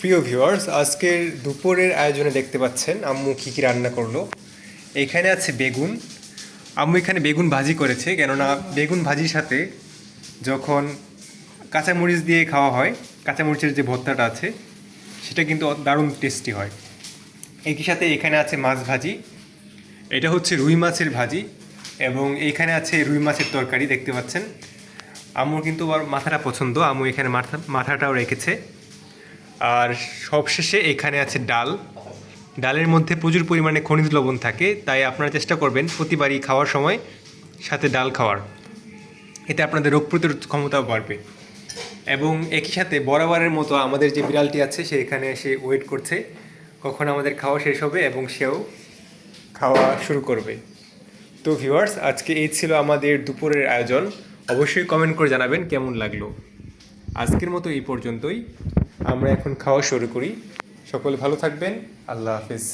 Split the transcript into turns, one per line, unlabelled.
প্রিয় ভিউয়ার্স, আজকের দুপুরের আয়োজনে দেখতে পাচ্ছেন আম্মু কী কী রান্না করল। এখানে আছে বেগুন। আম্মু এখানে বেগুন ভাজি করেছে, কেননা বেগুন ভাজির সাথে যখন কাঁচামরিচ দিয়ে খাওয়া হয়, কাঁচামরিচের যে ভর্তাটা আছে, সেটা কিন্তু দারুণ টেস্টি হয়। একই সাথে এখানে আছে মাছ ভাজি। এটা হচ্ছে রুই মাছের ভাজি এবং এইখানে আছে রুই মাছের তরকারি, দেখতে পাচ্ছেন। আম্মুর কিন্তু আবার মাথাটা পছন্দ, আম্মু এখানে মাথা মাথাটাও রেখেছে। আর সবশেষে এখানে আছে ডাল। ডালের মধ্যে প্রচুর পরিমাণে খনিজ লবণ থাকে, তাই আপনারা চেষ্টা করবেন প্রতিবারই খাওয়ার সময় সাথে ডাল খাওয়ার। এতে আপনাদের রোগ প্রতিরোধ ক্ষমতাও বাড়বে। এবং একই সাথে বরাবরের মতো আমাদের যে বিড়ালটি আছে, সে এখানে এসে ওয়েট করছে। কখন আমাদের খাওয়া শেষ হবে এবং সেও খাওয়া শুরু করবে। তো ভিউয়ার্স আজকে এই ছিল আমাদের দুপুরের আয়োজন। অবশ্যই কমেন্ট করে জানাবেন কেমন লাগল। আজকের মতো এই পর্যন্তই। আমরা এখন খাওয়া শুরু করি। সকলে ভালো থাকবেন। আল্লাহ হাফিজ।